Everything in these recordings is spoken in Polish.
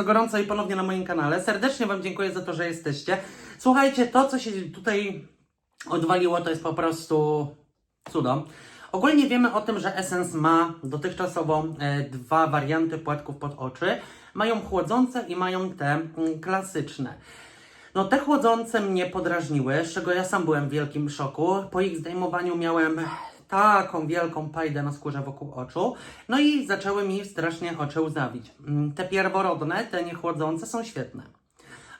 bardzo gorąco i ponownie na moim kanale. Serdecznie Wam dziękuję za to, że jesteście. Słuchajcie, to co się tutaj odwaliło, to jest po prostu cudo. Ogólnie wiemy o tym, że Essence ma dotychczasowo e, dwa warianty płatków pod oczy. Mają chłodzące i mają te mm, klasyczne. No te chłodzące mnie podrażniły, z czego ja sam byłem w wielkim szoku. Po ich zdejmowaniu miałem taką wielką pajdę na skórze wokół oczu. No i zaczęły mi strasznie oczy łzawić. Mm, Te pierworodne, te niechłodzące są świetne.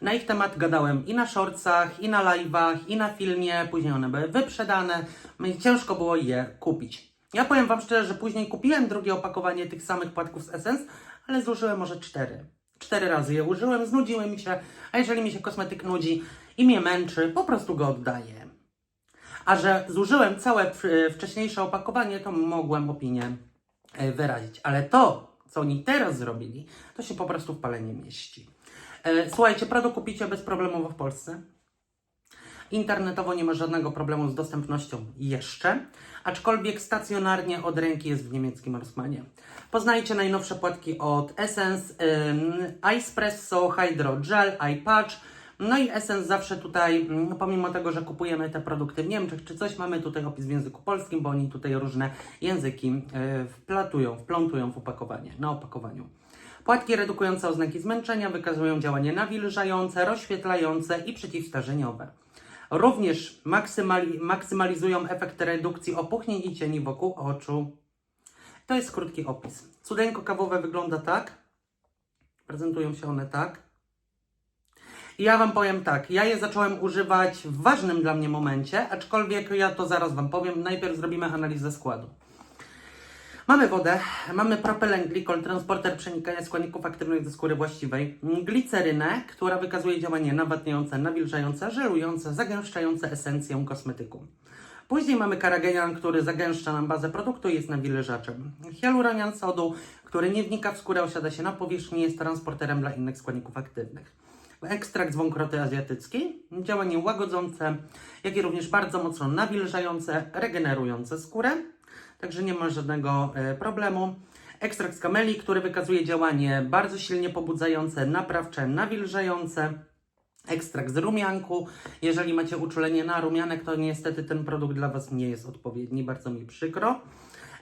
Na ich temat gadałem i na shortsach, i na live'ach, i na filmie. Później one były wyprzedane. No ciężko było je kupić. Ja powiem Wam szczerze, że później kupiłem drugie opakowanie tych samych płatków z Essence, ale zużyłem może cztery. Cztery razy je użyłem, znudziły mi się, a jeżeli mi się kosmetyk nudzi i mnie męczy, po prostu go oddaję. A że zużyłem całe w- wcześniejsze opakowanie, to mogłem opinię e, wyrazić. Ale to, co oni teraz zrobili, to się po prostu w palenie mieści. E, Słuchajcie, Prado kupicie bezproblemowo w Polsce. Internetowo nie ma żadnego problemu z dostępnością jeszcze, aczkolwiek stacjonarnie od ręki jest w niemieckim Rossmanie. Poznajcie najnowsze płatki od Essence, ym, Espresso, Hydro Gel, iPatch. No i Essence zawsze tutaj, mm, pomimo tego, że kupujemy te produkty w Niemczech czy coś, mamy tutaj opis w języku polskim, bo oni tutaj różne języki y, wplatują, wplątują w opakowanie, na opakowaniu. Płatki redukujące oznaki zmęczenia wykazują działanie nawilżające, rozświetlające i przeciwstarzeniowe. Również maksymali maksymalizują efekt redukcji opuchnień i cieni wokół oczu. To jest krótki opis. Cudeńko kawowe wygląda tak. Prezentują się one tak. Ja Wam powiem tak, ja je zacząłem używać w ważnym dla mnie momencie, aczkolwiek ja to zaraz Wam powiem. Najpierw zrobimy analizę składu. Mamy wodę, mamy propylen glikol, transporter przenikania składników aktywnych ze skóry właściwej, glicerynę, która wykazuje działanie nawadniające, nawilżające, żelujące, zagęszczające esencję kosmetyku. Później mamy karagenian, który zagęszcza nam bazę produktu i jest nawilżaczem. Hialuronian sodu, który nie wnika w skórę, osiada się na powierzchni, jest transporterem dla innych składników aktywnych. Ekstrakt z wąkroty azjatyckiej, działanie łagodzące, jak i również bardzo mocno nawilżające, regenerujące skórę. Także nie ma żadnego e, problemu. Ekstrakt z kameli, który wykazuje działanie bardzo silnie pobudzające, naprawcze, nawilżające. Ekstrakt z rumianku. Jeżeli macie uczulenie na rumianek, to niestety ten produkt dla Was nie jest odpowiedni, bardzo mi przykro.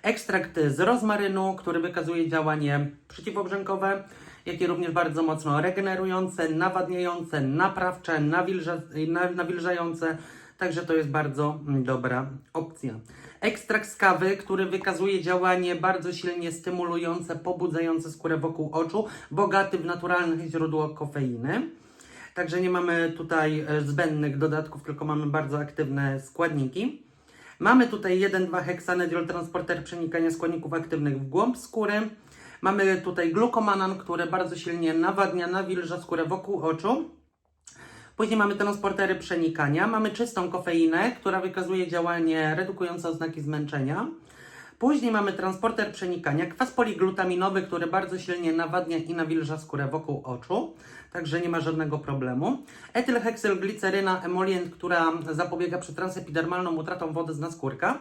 Ekstrakt z rozmarynu, który wykazuje działanie przeciwobrzękowe, jak i również bardzo mocno regenerujące, nawadniające, naprawcze, nawilża, na- nawilżające. Także to jest bardzo mm, dobra opcja. Ekstrakt z kawy, który wykazuje działanie bardzo silnie stymulujące, pobudzające skórę wokół oczu, bogaty w naturalne źródło kofeiny. Także nie mamy tutaj e, zbędnych dodatków, tylko mamy bardzo aktywne składniki. Mamy tutaj 1,2 heksanediol transporter przenikania składników aktywnych w głąb skóry. Mamy tutaj glukomanan, który bardzo silnie nawadnia, nawilża skórę wokół oczu. Później mamy transportery przenikania. Mamy czystą kofeinę, która wykazuje działanie redukujące oznaki zmęczenia. Później mamy transporter przenikania, kwas poliglutaminowy, który bardzo silnie nawadnia i nawilża skórę wokół oczu, także nie ma żadnego problemu. Etylheksylgliceryna emolient, która zapobiega przetransepidermalną utratą wody z naskórka.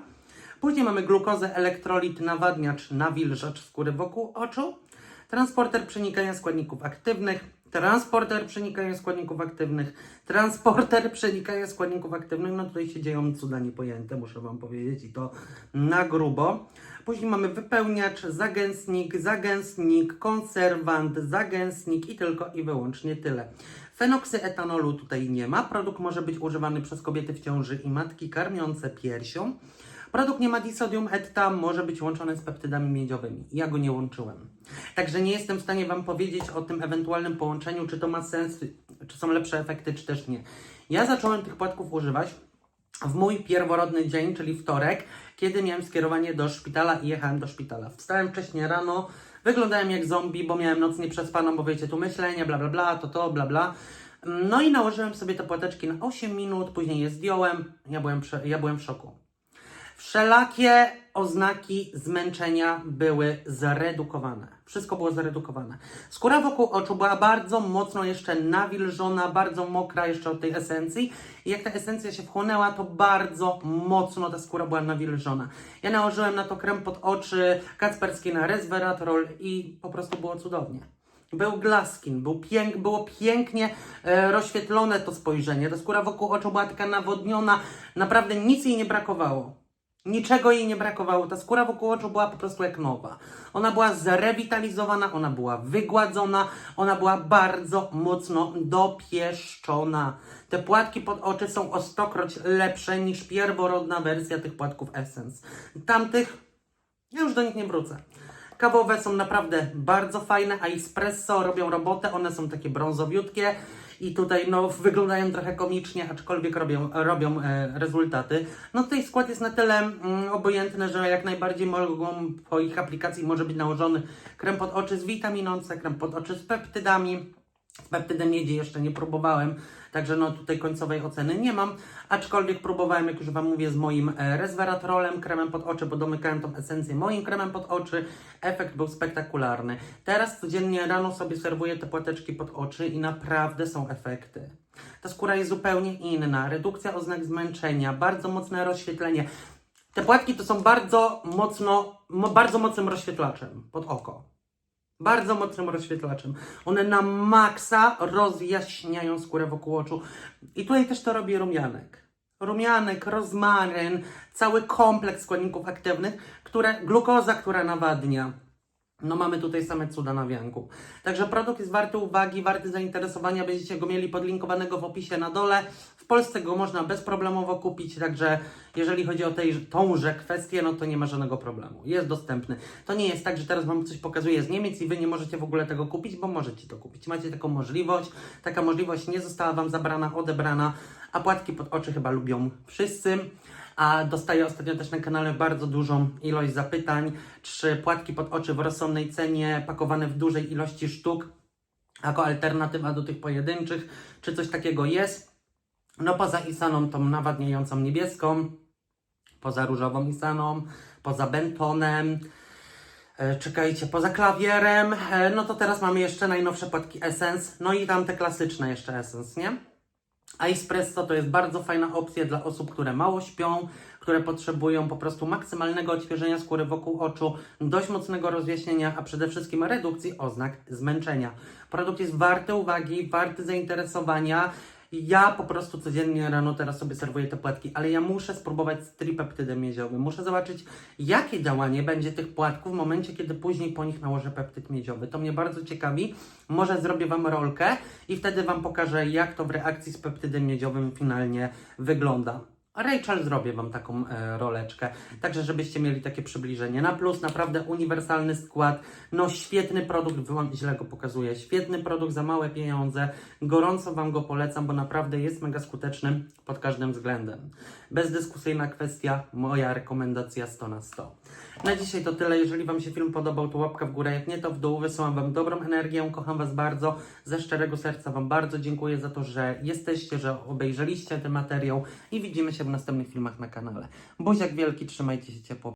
Później mamy glukozę, elektrolit, nawadniacz, nawilżacz skóry wokół oczu. Transporter przenikania składników aktywnych, transporter przenikania składników aktywnych, transporter przenikania składników aktywnych. No tutaj się dzieją cuda niepojęte, muszę Wam powiedzieć i to na grubo. Później mamy wypełniacz, zagęstnik, zagęstnik, konserwant, zagęstnik i tylko i wyłącznie tyle. Fenoksy etanolu tutaj nie ma. Produkt może być używany przez kobiety w ciąży i matki karmiące piersią. Produkt nie ma disodium etta, może być łączony z peptydami miedziowymi. Ja go nie łączyłem. Także nie jestem w stanie Wam powiedzieć o tym ewentualnym połączeniu, czy to ma sens, czy są lepsze efekty, czy też nie. Ja zacząłem tych płatków używać w mój pierworodny dzień, czyli wtorek, kiedy miałem skierowanie do szpitala i jechałem do szpitala. Wstałem wcześnie rano, wyglądałem jak zombie, bo miałem noc nieprzespaną, bo wiecie, tu myślenie, bla bla bla, to to, bla bla. No i nałożyłem sobie te płateczki na 8 minut, później je zdjąłem, ja byłem, ja byłem w szoku. Wszelakie oznaki zmęczenia były zredukowane. Wszystko było zredukowane. Skóra wokół oczu była bardzo mocno jeszcze nawilżona, bardzo mokra jeszcze od tej esencji. I jak ta esencja się wchłonęła, to bardzo mocno ta skóra była nawilżona. Ja nałożyłem na to krem pod oczy, kacperski na resveratrol i po prostu było cudownie. Był glaskin, był pięk, było pięknie e, rozświetlone to spojrzenie. Ta skóra wokół oczu była taka nawodniona, naprawdę nic jej nie brakowało. Niczego jej nie brakowało. Ta skóra wokół oczu była po prostu jak nowa. Ona była zrewitalizowana, ona była wygładzona, ona była bardzo mocno dopieszczona. Te płatki pod oczy są o stokroć lepsze niż pierworodna wersja tych płatków Essence. Tamtych ja już do nich nie wrócę. Kawowe są naprawdę bardzo fajne, a espresso robią robotę, one są takie brązowiutkie i tutaj no wyglądają trochę komicznie, aczkolwiek robią, robią e, rezultaty. No tutaj skład jest na tyle mm, obojętny, że jak najbardziej mogą po ich aplikacji może być nałożony krem pod oczy z witaminą C, krem pod oczy z peptydami. Z peptydem jeszcze nie próbowałem, także no tutaj końcowej oceny nie mam, aczkolwiek próbowałem, jak już Wam mówię, z moim e, resveratrolem, kremem pod oczy, bo domykałem tą esencję moim kremem pod oczy. Efekt był spektakularny. Teraz codziennie rano sobie serwuję te płateczki pod oczy i naprawdę są efekty. Ta skóra jest zupełnie inna, redukcja oznak zmęczenia, bardzo mocne rozświetlenie. Te płatki to są bardzo mocno, mo, bardzo mocnym rozświetlaczem pod oko. Bardzo mocnym rozświetlaczem. One na maksa rozjaśniają skórę wokół oczu. I tutaj też to robi rumianek. Rumianek, rozmaryn, cały kompleks składników aktywnych, które, glukoza, która nawadnia. No mamy tutaj same cuda na wianku. Także produkt jest warty uwagi, warty zainteresowania. Będziecie go mieli podlinkowanego w opisie na dole. W Polsce go można bezproblemowo kupić, także jeżeli chodzi o tej, tąże kwestię, no to nie ma żadnego problemu. Jest dostępny. To nie jest tak, że teraz Wam coś pokazuje z Niemiec i Wy nie możecie w ogóle tego kupić, bo możecie to kupić. Macie taką możliwość. Taka możliwość nie została Wam zabrana, odebrana, a płatki pod oczy chyba lubią wszyscy. A dostaję ostatnio też na kanale bardzo dużą ilość zapytań, czy płatki pod oczy w rozsądnej cenie, pakowane w dużej ilości sztuk, jako alternatywa do tych pojedynczych, czy coś takiego jest. No poza Isaną tą nawadniającą niebieską, poza różową Isaną, poza Bentonem, e, czekajcie, poza klawierem, e, no to teraz mamy jeszcze najnowsze płatki Essence, no i tam te klasyczne jeszcze Essence, nie? A espresso to jest bardzo fajna opcja dla osób, które mało śpią, które potrzebują po prostu maksymalnego odświeżenia skóry wokół oczu, dość mocnego rozjaśnienia, a przede wszystkim redukcji oznak zmęczenia. Produkt jest warty uwagi, warty zainteresowania. Ja po prostu codziennie rano teraz sobie serwuję te płatki, ale ja muszę spróbować z tripeptydem miedziowym. Muszę zobaczyć, jakie działanie będzie tych płatków w momencie, kiedy później po nich nałożę peptyd miedziowy. To mnie bardzo ciekawi. Może zrobię Wam rolkę i wtedy Wam pokażę, jak to w reakcji z peptydem miedziowym finalnie wygląda. Rachel zrobię Wam taką e, roleczkę, także żebyście mieli takie przybliżenie. Na plus naprawdę uniwersalny skład, no świetny produkt, Wam źle go pokazuję, świetny produkt za małe pieniądze, gorąco Wam go polecam, bo naprawdę jest mega skuteczny pod każdym względem. Bezdyskusyjna kwestia, moja rekomendacja 100 na 100. Na dzisiaj to tyle, jeżeli Wam się film podobał, to łapka w górę, jak nie to w dół, wysyłam Wam dobrą energię, kocham Was bardzo, ze szczerego serca Wam bardzo dziękuję za to, że jesteście, że obejrzeliście ten materiał i widzimy się w następnych filmach na kanale. Buziak wielki, trzymajcie się ciepło.